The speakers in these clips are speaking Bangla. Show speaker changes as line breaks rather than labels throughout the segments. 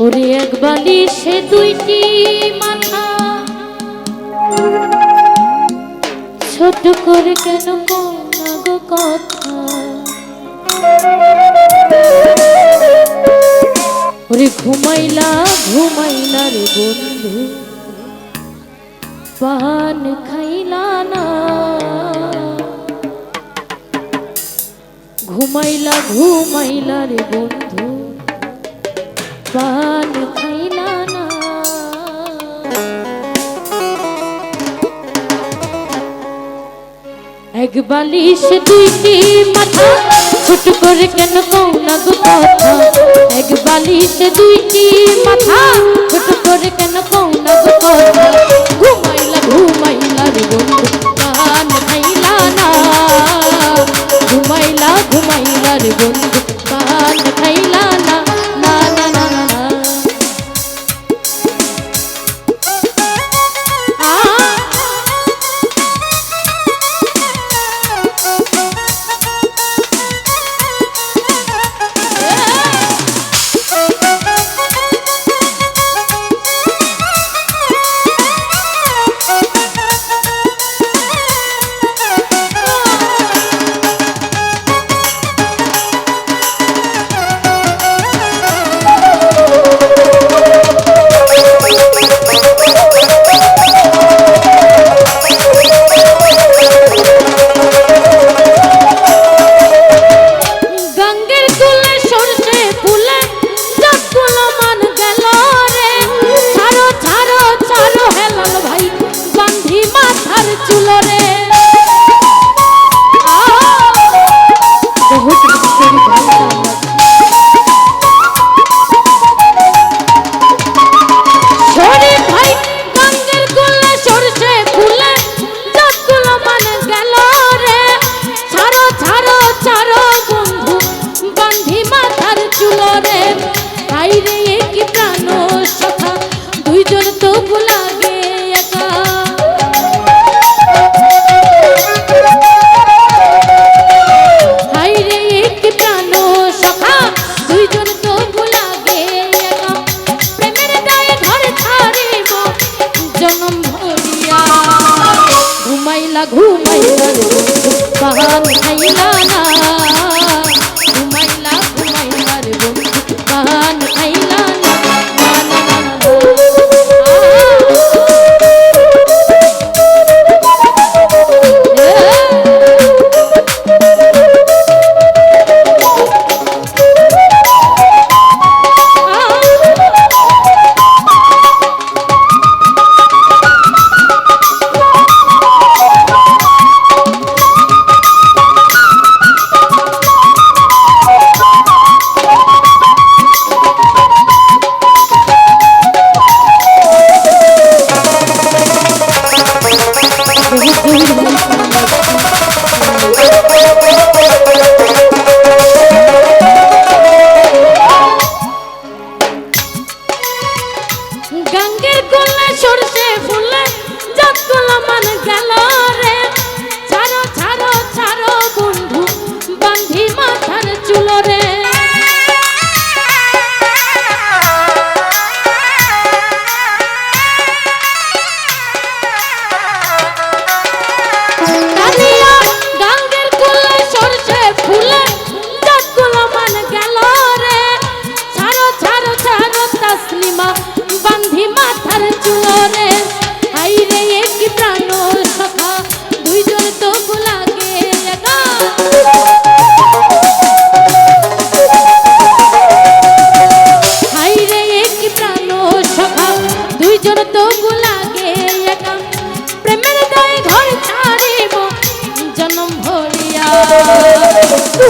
ওরে এক বালিশে দুইটি মাথা। ছোট করে কেন গো কথা? ওরে ঘুমাইলা ঘুমাইলা রে বন্ধু। পান খাইলা না। ঘুমাইলা ঘুমাইলা রে বন্ধু। পান খাইলা না এক বালিশ দুইটি মাথা, ছোট করে কেন কৌ না গো কথা? এক বালিশ দুইটি মাথা, ছোট করে কেন কৌ কথা? ঘুমাইলা ঘুমাইলা রে বন্ধু। ঘুমাইলাম পান খাইলা না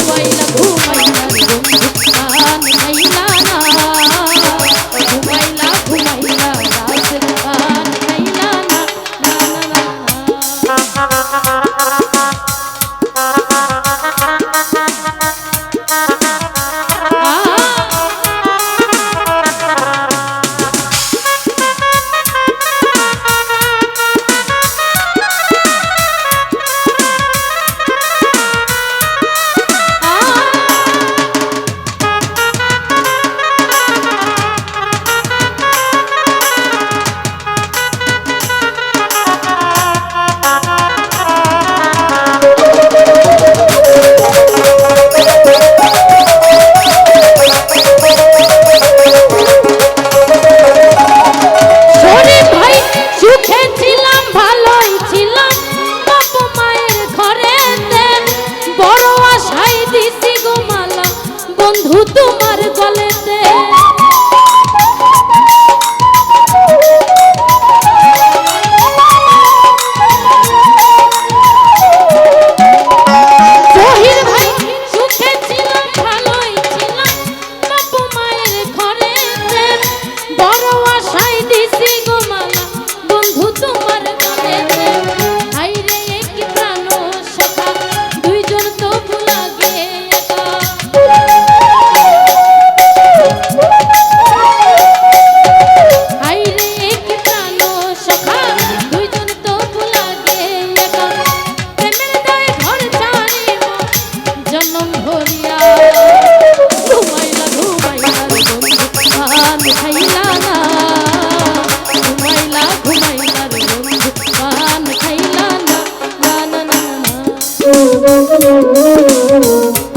ঘুমাই না ঘুমাই Thank you.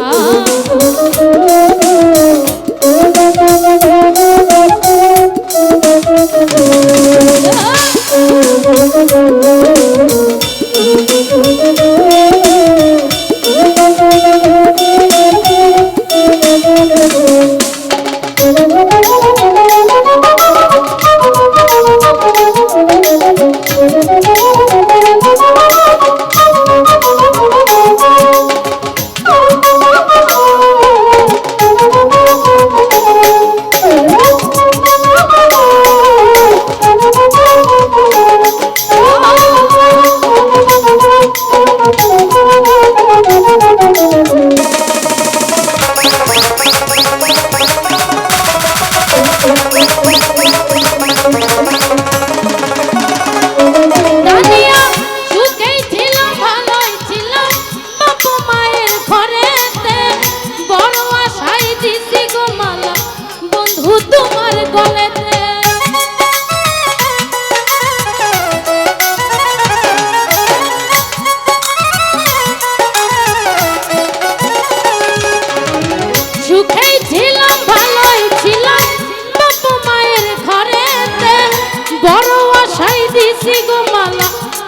আছি গো মালা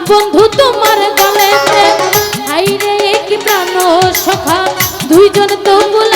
বন্ধু তোমার গলেতে। হাইরে কি প্রাণ সখা দুইজন তো বলে